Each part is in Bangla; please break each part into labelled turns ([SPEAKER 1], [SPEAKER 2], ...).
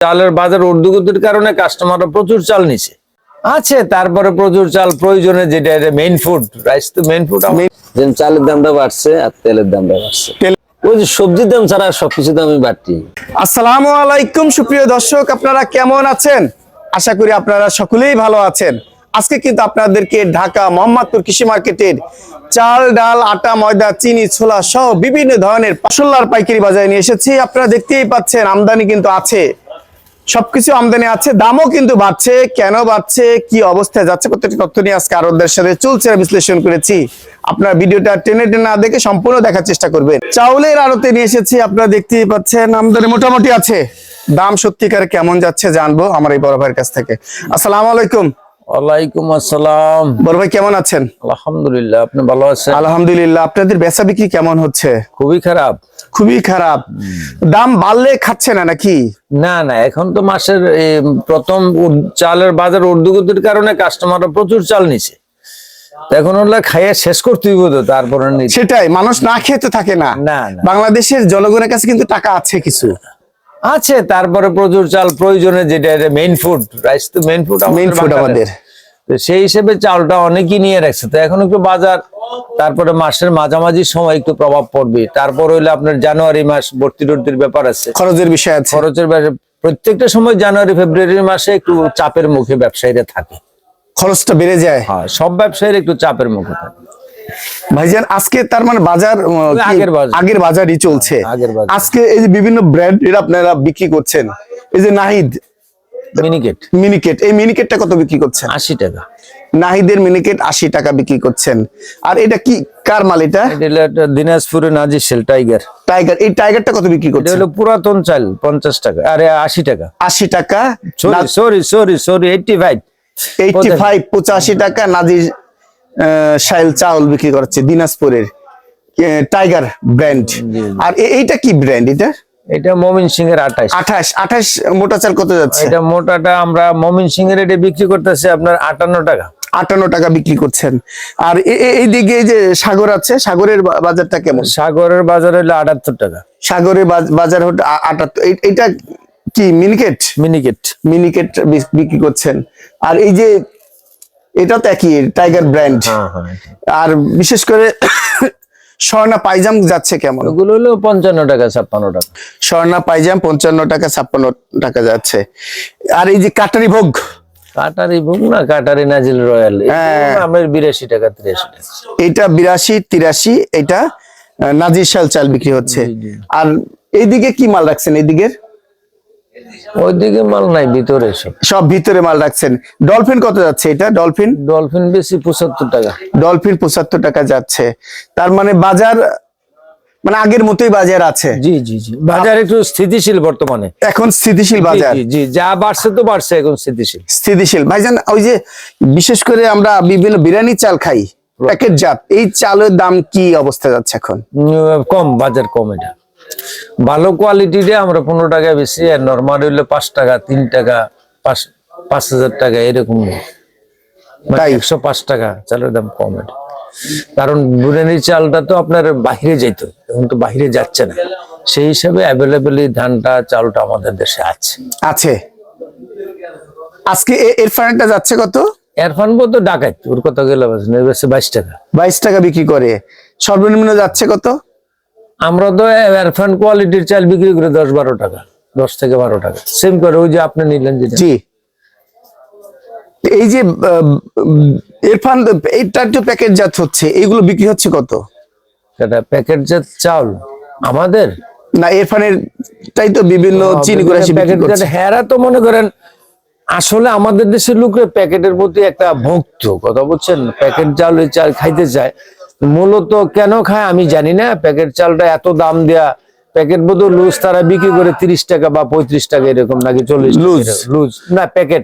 [SPEAKER 1] চালের বাজার ঊর্ধ্বগতির কারণে কাস্টমাররা প্রচুর চাল নিছে। আছে তারপরে প্রচুর চাল প্রয়োজনে যেটা মেইন ফুড রাইস তো মেইন ফুড
[SPEAKER 2] যেমন চালের দামটা বাড়ছে আর তেলের দামটা বাড়ছে।
[SPEAKER 3] তেল-
[SPEAKER 2] ওই যে সবজির দাম ছাড়া সবকিছু দামই বাড়তি।
[SPEAKER 3] আসসালামু আলাইকুম সুপ্রিয় দর্শক আপনারা কেমন আছেন? আশা করি আপনারা সকলেই ভালো আছেন। আজকে কিন্তু আপনাদেরকে ঢাকা মোহাম্মদপুর কৃষি মার্কেটের চাল ডাল আটা ময়দা চিনি ছোলা সহ বিভিন্ন ধরনের পাইকারি বাজারে নিয়ে এসেছি। আপনারা দেখতেই পাচ্ছেন আমদানি কিন্তু আছে। সবকিছু আমদানি আছে, দামও কিন্তু বাড়ছে, কেন বাড়ছে, কি অবস্থায় যাচ্ছে, প্রত্যেকটি তথ্য নিয়ে আজকে আরবদের সাথে চলছে বিশ্লেষণ করেছি। আপনার ভিডিওটা টেনে টেনে না দেখে সম্পূর্ণ দেখার চেষ্টা করবেন। চাউলের আড়তে নিয়ে এসেছি, আপনারা দেখতেই পাচ্ছেন, আমদানি মোটামুটি আছে। দাম সত্যিকার কেমন যাচ্ছে জানব আমার এই বড় ভাইয়ের কাছ থেকে। আসসালাম আলাইকুম।
[SPEAKER 1] ওয়ালাইকুম আসসালাম।
[SPEAKER 3] বড় ভাই কেমন আছেন?
[SPEAKER 1] আলহামদুলিল্লাহ আপনি ভালো আছেন?
[SPEAKER 3] আলহামদুলিল্লাহ। আপনাদের বেচা বিক্রি কেমন হচ্ছে?
[SPEAKER 1] খুবই খারাপ।
[SPEAKER 3] খুবই খারাপ। দাম বাড়লে খাচ্ছে না নাকি?
[SPEAKER 1] না না এখন তো মাসের প্রথম চালের বাজার ঊর্ধ্বগতির কারণে কাস্টমাররা প্রচুর চাল নিছে। এখন ওগুলা খাইয়া শেষ করতে তো তারপরে
[SPEAKER 3] সেটাই মানুষ না খেয়ে তো থাকে না। বাংলাদেশের জনগণের কাছে কিন্তু টাকা আছে কিছু।
[SPEAKER 1] আছে তারপরে প্রচুর চাল প্রয়োজনে যেটা মেইন ফুড রাইস তো মেইন ফুড
[SPEAKER 3] মেইন ফুড আমাদের।
[SPEAKER 1] তো সেই হিসেবে চালটা অনেকই নিয়ে রাখছে। তো এখন একটু বাজার তারপরে মাসের মাঝামাঝি সময় একটু প্রভাব পড়বে। তারপর হইলে আপনার জানুয়ারি মাস ভর্তি টর্তির ব্যাপার আছে।
[SPEAKER 3] খরচের বিষয় আছে।
[SPEAKER 1] খরচের ব্যাপারে প্রত্যেকটা সময় জানুয়ারি ফেব্রুয়ারি মাসে একটু চাপের মুখে ব্যবসায়ীরা থাকে।
[SPEAKER 3] খরচটা বেড়ে যায়।
[SPEAKER 1] হ্যাঁ সব ব্যবসায়ীর একটু চাপের মুখে থাকে।
[SPEAKER 3] ভাইজান আজকে তার মানে বাজার
[SPEAKER 1] আগের বাজার।
[SPEAKER 3] বাজারই চলছে। আজকে এই যে বিভিন্ন ব্র্যান্ড এর আপনারা বিক্রি করছেন এই যে নাহিদ
[SPEAKER 1] মিনিকেট
[SPEAKER 3] মিনিকেট এই মিনিকেটটা কত বিক্রি করছেন?
[SPEAKER 1] আশি টাকা।
[SPEAKER 3] নাহিদের মিনিকেট আশি টাকা বিক্রি করছেন। আর এটা কি কার মাল এটা?
[SPEAKER 1] এটা টাইগার
[SPEAKER 3] টাইগার এই টাইগারটা কত বিক্রি
[SPEAKER 1] এটা হলো পুরাতন চাল পঞ্চাশ টাকা আরে আশি টাকা।
[SPEAKER 3] আশি টাকা
[SPEAKER 1] সরি সরি সরি সরি
[SPEAKER 3] টাকা নাজির শাইল চাউল বিক্রি করছে দিনাজপুরের টাইগার ব্র্যান্ড। আর এইটা কি ব্র্যান্ড এটা?
[SPEAKER 1] এটা মমিন সিং এর আঠাশ।
[SPEAKER 3] আঠাশ আঠাশ মোটা চাল কত যাচ্ছে?
[SPEAKER 1] এটা মোটাটা আমরা মমিন সিং এর এটা বিক্রি করতেছি আপনার আটান্ন টাকা।
[SPEAKER 3] আটান্ন টাকা বিক্রি করছেন। আর এইদিকে এই যে সাগর আছে সাগরের বাজারটা কেমন?
[SPEAKER 1] সাগরের বাজার হলো আটাত্তর টাকা।
[SPEAKER 3] সাগরের বাজার আ- আটাত্তর। এইটা কি মিনিকেট?
[SPEAKER 1] মিনিকেট।
[SPEAKER 3] মিনিকেট বিক্রি করছেন। আর এই যে এটা তো একই টাইগার ব্র্যান্ড আর বিশেষ করে স্বর্ণা পাইজাম যাচ্ছে কেমন?
[SPEAKER 1] ওগুলো হলো পঞ্চান্ন টাকা ছাপ্পান্ন টাকা।
[SPEAKER 3] স্বর্ণা পাইজাম পঞ্চান্ন টাকা ছাপ্পান্ন টাকা যাচ্ছে। আর এই যে কাটারি ভোগ?
[SPEAKER 1] কাটারি বুক না কাটারি নাজিল রয়্যাল।
[SPEAKER 3] হ্যাঁ।
[SPEAKER 1] আমার বিরাশি টাকা তিরাশি টাকা।
[SPEAKER 3] এইটা বিরাশি তিরাশি এটা নাজির শাল চাল বিক্রি হচ্ছে। আর এইদিকে কি মাল রাখছেন? এইদিকের?
[SPEAKER 1] ওইদিকে মাল নাই ভিতরে সব।
[SPEAKER 3] সব ভিতরে মাল রাখছেন। ডলফিন কত যাচ্ছে এটা? ডলফিন?
[SPEAKER 1] ডলফিন বেশি পঁচাত্তর টাকা।
[SPEAKER 3] ডলফিন পঁচাত্তর টাকা যাচ্ছে। তার মানে বাজার মানে আগের মতোই বাজার আছে।
[SPEAKER 1] জি জি জি। বাজার একটু স্থিতিশীল বর্তমানে।
[SPEAKER 3] এখন স্থিতিশীল বাজার।
[SPEAKER 1] জি যা বাড়ছে তো বাড়ছে এখন স্থিতিশীল।
[SPEAKER 3] স্থিতিশীল। ভাইজান ওই যে বিশেষ করে আমরা বিভিন্ন বিরিয়ানি চাল খাই প্যাকেট জাত এই চালের দাম কি অবস্থা যাচ্ছে এখন?
[SPEAKER 1] কম বাজার কম এটা। ভালো কোয়ালিটির আমরা পনেরো টাকা বেশি আর নর্মাল হইলে পাঁচ টাকা তিন টাকা পাঁচ পাঁচ হাজার টাকা এরকম। মানে একশো পাঁচ টাকা চালের দাম কম এটা। কারণ বুড়ানির চালটা তো আপনার বাইরে যাইতো এখন তো বাইরে যাচ্ছে না। সেই হিসাবে অ্যাভেলেবেল ধানটা চালটা আমাদের দেশে আছে।
[SPEAKER 3] আছে। আজকে এর ফান্ডটা যাচ্ছে কত?
[SPEAKER 1] এরফান তো ডাকাত ওর কথা গেলে বাইশ টাকা।
[SPEAKER 3] বাইশ টাকা বিক্রি করে। সর্বনিম্ন যাচ্ছে কত?
[SPEAKER 1] আমরা তো এরফান কোয়ালিটির চাল বিক্রি করে দশ বারো টাকা দশ থেকে বারো টাকা। সেম করে ওই যে আপনি নিলেন যেটা।
[SPEAKER 3] জি। এই যে ইরফান এইটা তো প্যাকেট জাত হচ্ছে এইগুলো বিক্রি হচ্ছে কত?
[SPEAKER 1] সেটা প্যাকেট যে চাউল আমাদের?
[SPEAKER 3] না ইরফানের তাই তো বিভিন্ন চিনি করে এসে
[SPEAKER 1] প্যাকেট
[SPEAKER 3] করছে।
[SPEAKER 1] হেরা তো মনে করেন আসলে আমাদের দেশের লোকের প্যাকেটের প্রতি একটা ভক্ত কথা বলছেন প্যাকেট চাল ওই চাল খাইতে চায়। মূলত কেন খায় আমি জানি না। প্যাকেট চালটা এত দাম দেয়া প্যাকেট বোধ লুজ তারা বিক্রি করে তিরিশ টাকা বা পঁয়ত্রিশ টাকা এরকম নাকি চল্লিশ
[SPEAKER 3] লুজ?
[SPEAKER 1] লুজ। না প্যাকেট।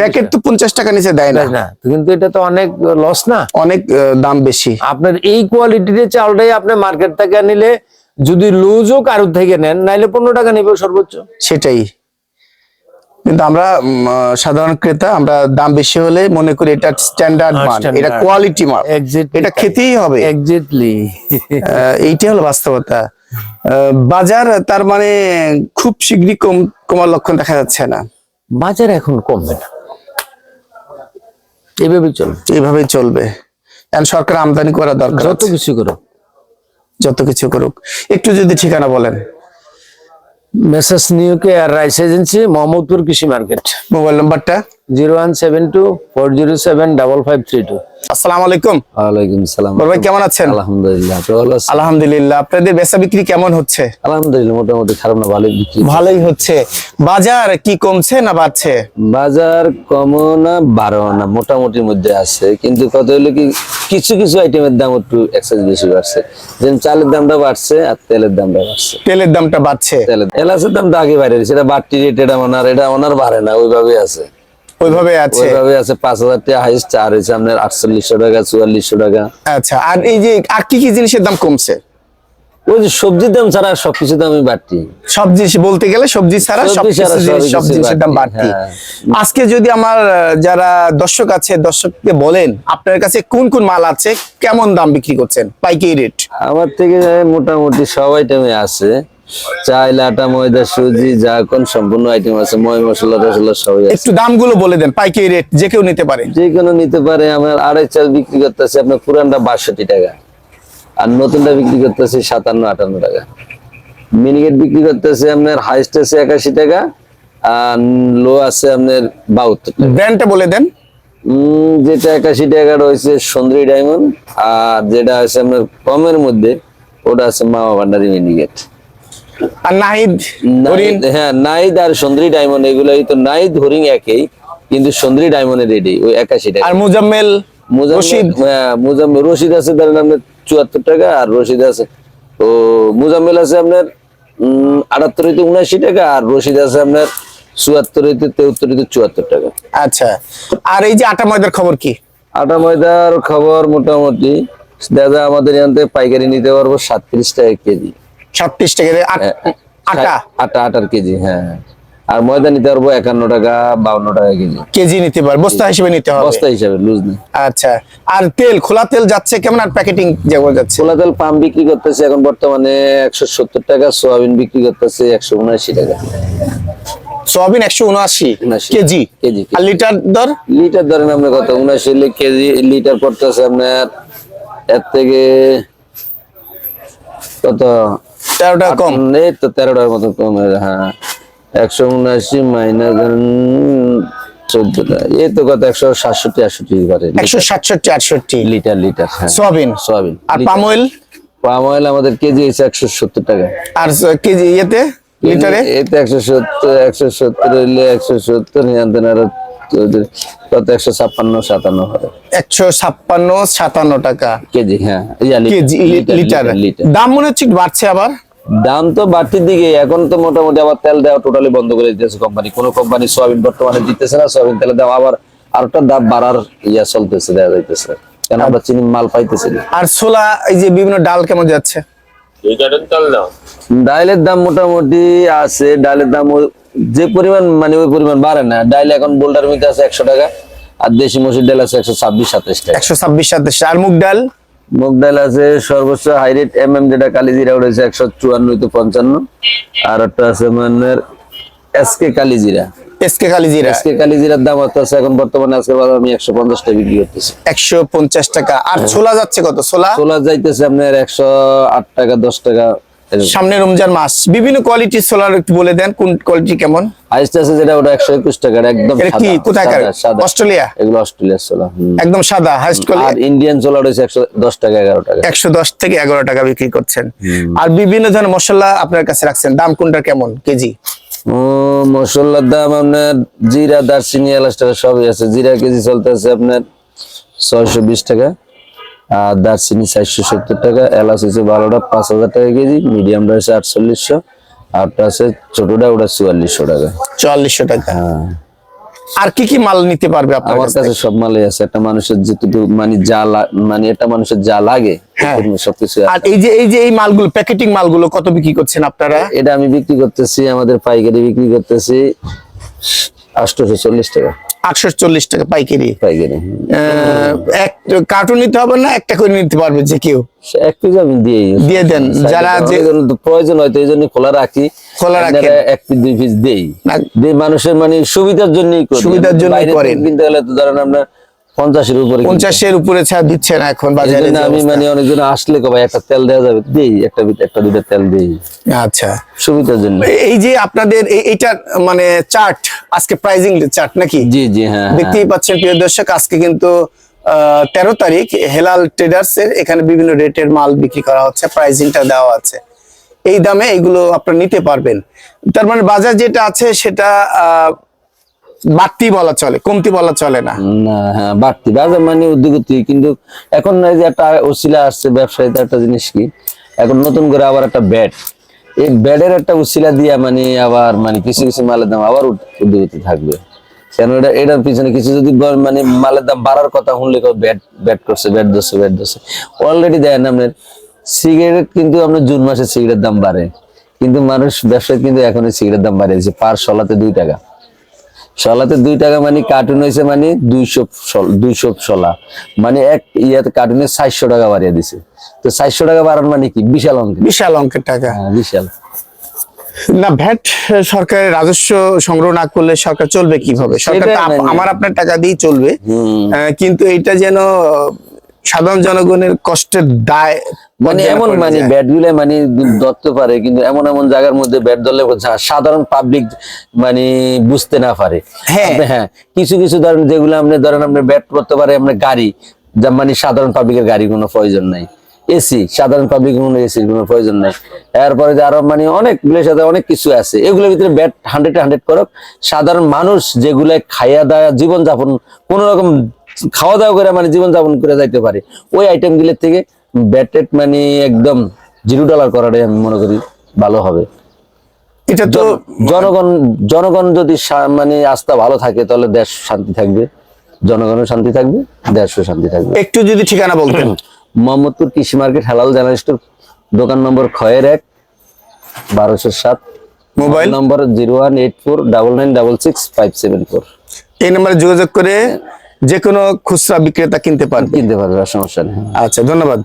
[SPEAKER 3] প্যাকেট তো পঞ্চাশ টাকা নিচে দেয় না।
[SPEAKER 1] কিন্তু এটা তো অনেক লস না।
[SPEAKER 3] অনেক দাম বেশি।
[SPEAKER 1] আপনার এই কোয়ালিটির চালটাই আপনি মার্কেট থেকে নিলে যদি লুজও কারোর থেকে নেন নাইলে পনেরো টাকা নিবে সর্বোচ্চ।
[SPEAKER 3] সেটাই। কিন্তু আমরা সাধারণ ক্রেতা আমরা দাম বেশি হলে মনে করি এটা স্ট্যান্ডার্ড মান এটা কোয়ালিটি মাল এটা খেতেই হবে।
[SPEAKER 1] এক্স্যাক্টলি
[SPEAKER 3] এইটাই হলো বাস্তবতা। বাজার তার মানে খুব শীঘ্রই কম কমার লক্ষণ দেখা যাচ্ছে না।
[SPEAKER 1] বাজার এখন কমবে না। এভাবে চলবে।
[SPEAKER 3] এইভাবেই চলবে। এখন সরকার আমদানি করা দরকার
[SPEAKER 1] যত কিছু করুক।
[SPEAKER 3] যত কিছু করুক। একটু যদি ঠিকানা বলেন।
[SPEAKER 1] মেসেজ নিউকে আর রাইস এজেন্সি মোহাম্মদপুর কৃষি মার্কেট
[SPEAKER 3] মোবাইল নাম্বারটা
[SPEAKER 1] zero one seven two four zero seven double five three two
[SPEAKER 3] আসসালামু আলাইকুম।
[SPEAKER 2] ওয়ালাইকুম সালাম।
[SPEAKER 3] ভাই কেমন আছেন?
[SPEAKER 2] আলহামদুলিল্লাহ ভালো আছেন?
[SPEAKER 3] আলহামদুলিল্লাহ আপনাদের বেচা বিক্রি কেমন হচ্ছে?
[SPEAKER 2] আলহামদুলিল্লাহ মোটামুটি খারাপ না ভালোই বিক্রি
[SPEAKER 3] ভালোই হচ্ছে। বাজার কি কমছে না বাড়ছে?
[SPEAKER 2] বাজার কমও না বাড়ও না মোটামুটির মধ্যে আছে। কিন্তু কত হলো কি কিছু কিছু আইটেমের দাম একটু এক্সাইজ বেশি বাড়ছে। যেমন চালের দামটা বাড়ছে আর তেলের দামটা বাড়ছে।
[SPEAKER 3] তেলের দামটা বাড়ছে।
[SPEAKER 2] তেলের এলাচের দামটা আগে বাইরে সেটা বাড়তি রেট এটা ওনার এটা ওনার বাড়ে না ওইভাবে আছে।
[SPEAKER 3] ওইভাবে আছে?
[SPEAKER 2] ওইভাবে আছে পাঁচ হাজার টাকা হাইস্ট আর হয়েছে আপনার আটচল্লিশশো টাকা চুয়াল্লিশশো টাকা।
[SPEAKER 3] আচ্ছা আর এই যে আর কি কি জিনিসের দাম কমছে?
[SPEAKER 2] ওই যে সবজির দাম ছাড়া সবকিছু দামই বাড়তি।
[SPEAKER 3] সবজি বলতে গেলে সবজি ছাড়া সব
[SPEAKER 2] সবজি ছাড়া
[SPEAKER 3] কিছু জিনিস-
[SPEAKER 2] সবই
[SPEAKER 3] সব
[SPEAKER 2] কিছু
[SPEAKER 3] জিনিসের দাম
[SPEAKER 2] বাড়তি, হ্যাঁ।
[SPEAKER 3] আজকে যদি আমার যারা দর্শক আছে দর্শককে বলেন আপনার কাছে কোন কোন মাল আছে কেমন দাম বিক্রি করছেন পাইকারি রেট
[SPEAKER 2] আমার থেকে মোটামুটি সব আইটেমে আছে। চাইল আটা ময়দা সুজি যা কোন সম্পূর্ণ আইটেম আছে ময় মশলা টসলা সবই
[SPEAKER 3] একটু দামগুলো বলে দেন পাইকারি রেট যে কেউ নিতে পারে।
[SPEAKER 2] যে কোনো নিতে পারে আমার আড়াই চাল বিক্রি করতেছে আপনার পুরানটা বাষট্টি টাকা। আর নতুনটা বিক্রি করতেছে সাতান্ন আটান্ন টাকা। মিনিকেট বিক্রি করতেছে আপনার হাইস্ট আছে একাশি টাকা আর লো আছে আপনার বাহাত্তর
[SPEAKER 3] ব্র্যান্ডটা বলে দেন।
[SPEAKER 2] যেটা একাশি টাকা রয়েছে সুন্দরী ডায়মন্ড আর যেটা আছে আপনার কমের মধ্যে ওটা আছে মামা ভান্ডারি মিনিকেট
[SPEAKER 3] আর নাহিদ
[SPEAKER 2] হ্যাঁ নাইদ আর সুন্দরী ডায়মন্ড এগুলোই তো নাইদ হরিং একই কিন্তু সুন্দরী ডায়মন্ডের রেডি ওই একাশি টাকা।
[SPEAKER 3] আর মুজাম্মেল
[SPEAKER 2] মুজাম্মেল-
[SPEAKER 3] রশিদ?
[SPEAKER 2] হ্যাঁ, মুজাম্মেল রশিদ আছে ধরেন আপনার চুয়াত্তর টাকা আর রশিদ আছে। ও মুজাম্মেল আছে আপনার আটাত্তর হইতে উনআশি টাকা আর রশিদ আছে আপনার চুয়াত্তর হইতে তেহত্তর হইতে চুয়াত্তর টাকা।
[SPEAKER 3] আচ্ছা আর এই যে আটা ময়দার খবর কি?
[SPEAKER 2] আটা ময়দার খবর মোটামুটি দাদা আমাদের এখান থেকে পাইকারি নিতে পারব সাতত্রিশ টাকা কেজি।
[SPEAKER 3] সাতত্রিশ টাকা রে- আটা? আটা
[SPEAKER 2] আটার কেজি হ্যাঁ। আর ময়দা নিতে পারব একান্ন টাকা বাউন্ন টাকা কেজি।
[SPEAKER 3] কেজি নিতে পারে বস্তা হিসেবে নিতে হবে।
[SPEAKER 2] বস্তা হিসাবে লুজ নেই
[SPEAKER 3] আচ্ছা আর তেল খোলা তেল যাচ্ছে কেমন আর প্যাকেটিং যেমন যাচ্ছে?
[SPEAKER 2] ছোলা তেল পাম্প বিক্রি করতেছে এখন বর্তমানে একশো সত্তর টাকা সোয়াবিন বিক্রি করতেছে একশো উনআশি টাকা।
[SPEAKER 3] সয়াবিন একশো উনআশি কেজি?
[SPEAKER 2] কেজি,
[SPEAKER 3] আর লিটার দর?
[SPEAKER 2] লিটার ধরেন আপনার কত? উনআশি কেজি লিটার পড়তেছে আপনার এর থেকে কত?
[SPEAKER 3] তেরো টাকা কম।
[SPEAKER 2] এই তো তেরো টাকার মতো কম হয়ে- হ্যাঁ। একশো উনআশি মাইনাস চোদ্দ টাকা এই তো কত? একশো সাতষট্টি আটষট্টি করে
[SPEAKER 3] একশো সাতষট্টি আটষট্টি।
[SPEAKER 2] লিটার লিটার হ্যাঁ।
[SPEAKER 3] সয়াবিন?
[SPEAKER 2] সোয়াবিন।
[SPEAKER 3] আর পাম অয়েল
[SPEAKER 2] পাম অয়েল আমাদের কেজি হচ্ছে একশো সত্তর টাকা।
[SPEAKER 3] আর কেজি ইয়েতে? লিটারে?
[SPEAKER 2] এতে একশো সত্তর একশো সত্তর হইলে একশো সত্তর নিয়ন্ত্রণ আরও কত? একশো ছাপ্পান্ন সাতান্ন হবে।
[SPEAKER 3] একশো ছাপ্পান্ন সাতান্ন টাকা।
[SPEAKER 2] কেজি হ্যাঁ।
[SPEAKER 3] Kg
[SPEAKER 2] litre.
[SPEAKER 3] দাম মনে হচ্ছে বাড়ছে আবার?
[SPEAKER 2] দাম তো বাড়তির দিকে এখন তো মোটামুটি আবার তেল দেওয়া টোটালি বন্ধ করে দিতেছে কোম্পানি কোনো কোম্পানি সোয়াবিন বর্তমানে দিতেছে না সোয়াবিন তেলে দেওয়া আবার আরেকটা দাম বাড়ার ইয়া চলতেছে দেওয়া যাইতেছে। কেন আমরা চিনি মাল পাইতেছি
[SPEAKER 3] আর ছোলা এই যে বিভিন্ন ডাল কেমন যাচ্ছে?
[SPEAKER 2] ডাইলের দাম মোটামুটি আছে ডালের দাম যে পরিমাণ মানে ওই পরিমাণ বাড়ে না। ডাইল এখন বোল্ডার মিতে আছে একশো টাকা আর দেশি মসুর ডাল আছে একশো ছাব্বিশ সাতাশ টাকা।
[SPEAKER 3] একশো ছাব্বিশ সাতাশ আর মুগ ডাল?
[SPEAKER 2] মুগ ডাল আছে সর্বোচ্চ হাই রেট এম এম যেটা কালিজিরা উঠেছে একশো চুয়ান্ন তো পঞ্চান্ন। আর একটা আছে মানে এসকে কালিজিরা
[SPEAKER 3] এসকে কালি জিরা।
[SPEAKER 2] এসকে কালিজিরার দাম আছে এখন বর্তমানে বাজার আমি একশো পঞ্চাশ টাকা বিক্রি করতেছি।
[SPEAKER 3] একশো পঞ্চাশ টাকা। আর ছোলা যাচ্ছে কত? ছোলা?
[SPEAKER 2] ছোলা যাইতেছে আপনার একশো আট টাকা দশ টাকা।
[SPEAKER 3] সামনে রমজান মাস। বিভিন্ন কোয়ালিটি সোলার একটু বলে দেন কোন কোয়ালিটি কেমন?
[SPEAKER 2] হাইস্ট আছে যেটা ওটা একশো একুশ টাকার একদম
[SPEAKER 3] এটা কি?
[SPEAKER 2] সাদা,
[SPEAKER 3] কোথাকার
[SPEAKER 2] সাদা, সাদা।
[SPEAKER 3] অস্ট্রেলিয়া?
[SPEAKER 2] এগুলো অস্ট্রেলিয়ার ছোলা হুম।
[SPEAKER 3] একদম সাদা হাইস্ট
[SPEAKER 2] আর
[SPEAKER 3] কোয়ালিটি
[SPEAKER 2] ইন্ডিয়ান ছোলা রয়েছে একশো দশ টাকা এগারো টাকা।
[SPEAKER 3] একশো দশ থেকে এগারো টাকা বিক্রি করছেন। আর বিভিন্ন ধরনের মশলা আপনার কাছে রাখছেন দাম কোনটা কেমন কেজি?
[SPEAKER 2] ও মশলার দাম আপনার জিরা দারচিনি এলাচ টাকা সবই আছে। জিরা কেজি চলতেছে আপনার ছয়শো বিশ টাকা। আর দারচিনি চারশো সত্তর টাকা এলাচ হচ্ছে বারোটা পাঁচ হাজার টাকা কেজি মিডিয়ামটা হচ্ছে আটচল্লিশশো আরটা আছে ছোটটা ওটা চুয়াল্লিশশো টাকা।
[SPEAKER 3] চুয়াল্লিশশো টাকা।
[SPEAKER 2] হ্যাঁ।
[SPEAKER 3] আর কি কি মাল নিতে পারবে আপনার
[SPEAKER 2] আমার
[SPEAKER 3] কাছে?
[SPEAKER 2] সব মালই আছে একটা মানুষের যেটুকু মানে যা মানে একটা মানুষের যা লাগে
[SPEAKER 3] হ্যাঁ।
[SPEAKER 2] সবকিছু
[SPEAKER 3] আর এই যে এই যে এই মালগুলো প্যাকেটিং মালগুলো কত বিক্রি করছেন আপনারা?
[SPEAKER 2] এটা আমি বিক্রি করতেছি আমাদের পাইকারি বিক্রি করতেছি আটশোশো চল্লিশ টাকা
[SPEAKER 3] আটশো চল্লিশ টাকা পাইকারি
[SPEAKER 2] পাইকারি
[SPEAKER 3] এক কার্টুন নিতে হবে না একটা করে নিতে পারবে যে কেউ
[SPEAKER 2] এক পিস আমি দিয়ে
[SPEAKER 3] দিয়ে দেন। যারা যে-
[SPEAKER 2] প্রয়োজন হয় তো এই জন্য খোলা রাখি
[SPEAKER 3] খোলা রাখেন।
[SPEAKER 2] এক পিস দুই পিস দেই। মানুষের মানে সুবিধার জন্যই
[SPEAKER 3] সুবিধার
[SPEAKER 2] থেকে
[SPEAKER 3] করেন।
[SPEAKER 2] কিনতে গেলে তো ধরেন আপনার পঞ্চাশের উপরে
[SPEAKER 3] পঞ্চাশের উপরে ছাড় দিচ্ছে না এখন বাজারে
[SPEAKER 2] আমি মানে অনেকজন আসলে কবাই একটা তেল দেওয়া যাবে। দেই একটা একটা দুটো তেল দেই।
[SPEAKER 3] আচ্ছা।
[SPEAKER 2] সুবিধার জন্য।
[SPEAKER 3] এই যে আপনাদের এইটার মানে চার্ট আজকে প্রাইজিং চার্ট নাকি?
[SPEAKER 2] জি জি হ্যাঁ হ্যাঁ।
[SPEAKER 3] দেখতেই পাচ্ছেন প্রিয় দর্শক আজকে কিন্তু তেরো তারিখ হেলাল ট্রেডার্স এর এখানে বিভিন্ন রেটের মাল বিক্রি করা হচ্ছে প্রাইজিংটা দেওয়া আছে। এই দামে এগুলো আপনারা নিতে পারবেন। তার মানে বাজার যেটা আছে সেটা আহ, বাড়তি বলা চলে, কমতি বলা চলে না।
[SPEAKER 2] হ্যাঁ বাড়তি। বাজার মানে উদ্যোগতি, কিন্তু এখন এই যে একটা উসিলা আসছে ব্যবসায়ীতে একটা জিনিস কি, এখন নতুন করে আবার একটা ব্যাট। এই ব্যাটের একটা উসিলা দিয়া মানে আবার মানে কিছু কিছু মালের দাম আবার উদ্যোগতি থাকবে। কেন এটা, এটার পিছনে কিছু যদি মানে মালের দাম বাড়ার কথা শুনলে ব্যাট ব্যাট করছে, ব্যাট ধরছে ব্যাট ধরছে। অলরেডি দেন আপনার সিগারেট কিন্তু আপনার জুন মাসে সিগারেটের দাম বাড়ে। কিন্তু মানুষ, ব্যবসায় কিন্তু এখন সিগারেটের দাম বাড়িয়েছে, পার সলাতে দুই টাকা। শলাতে দুই টাকা মানে কার্টুন হয়েছে মানে দুইশো দুইশো শলা মানে এক ইয়াতে কার্টুনে চারশো টাকা বাড়িয়ে দিছে। তো চারশো টাকা বাড়ান মানে কি? বিশাল অঙ্ক
[SPEAKER 3] বিশাল অঙ্কের টাকা।
[SPEAKER 2] হ্যাঁ, বিশাল।
[SPEAKER 3] না ভ্যাট সরকারের রাজস্ব সংগ্রহ না করলে সরকার চলবে কীভাবে? সরকার
[SPEAKER 2] মানে-
[SPEAKER 3] আমার আপনার টাকা দিয়ে চলবে। কিন্তু এটা যেন সাধারণ জনগণের কষ্টের দায়
[SPEAKER 2] মানে এমন মানে ব্যাটগুলো মানে ধরতে পারে কিন্তু এমন এমন জায়গার মধ্যে ব্যাট ধরলে সাধারণ পাবলিক মানে বুঝতে না পারে।
[SPEAKER 3] হ্যাঁ।
[SPEAKER 2] হ্যাঁ কিছু কিছু ধরেন যেগুলো আপনি ধরেন আপনি ব্যাট করতে পারে আপনার গাড়ি যা মানে সাধারণ পাবলিকের গাড়ি কোনো প্রয়োজন নাই। এসি সাধারণ পাবলিক কোনো এসির কোনো প্রয়োজন নাই। এরপরে যে আরও মানে অনেকগুলোর সাথে অনেক কিছু আছে। এগুলোর ভিতরে ব্যাট হান্ড্রেড হান্ড্রেড করক। সাধারণ মানুষ যেগুলো খাইয়া দাওয়া জীবনযাপন কোন রকম খাওয়া দাওয়া করে মানে জীবন যাপন করে যাইতে পারে। ওই আইটেমগুলোর থেকে ব্যাটেড মানে একদম জিরো ডলার করাটাই আমি মনে করি ভালো হবে।
[SPEAKER 3] এটা তো
[SPEAKER 2] জনগণ জনগণ যদি মানে আস্থা ভালো থাকে তাহলে দেশ শান্তি থাকবে। জনগণের শান্তি থাকবে দেশও শান্তি থাকবে।
[SPEAKER 3] একটু যদি ঠিকানা বলতেন।
[SPEAKER 2] মোহাম্মদপুর কৃষি মার্কেট হালাল জেনারেল স্টোর দোকান নম্বর খয়ের এক বারোশো সাত।
[SPEAKER 3] Mobile?
[SPEAKER 2] Number zero one eight four double nine double six five seven four.
[SPEAKER 3] এই নম্বরে যোগাযোগ করে যে কোনো খুচরা বিক্রেতা কিনতে পারবে।
[SPEAKER 2] কিনতে পারবে আর সমস্যা নেই।
[SPEAKER 3] আচ্ছা ধন্যবাদ।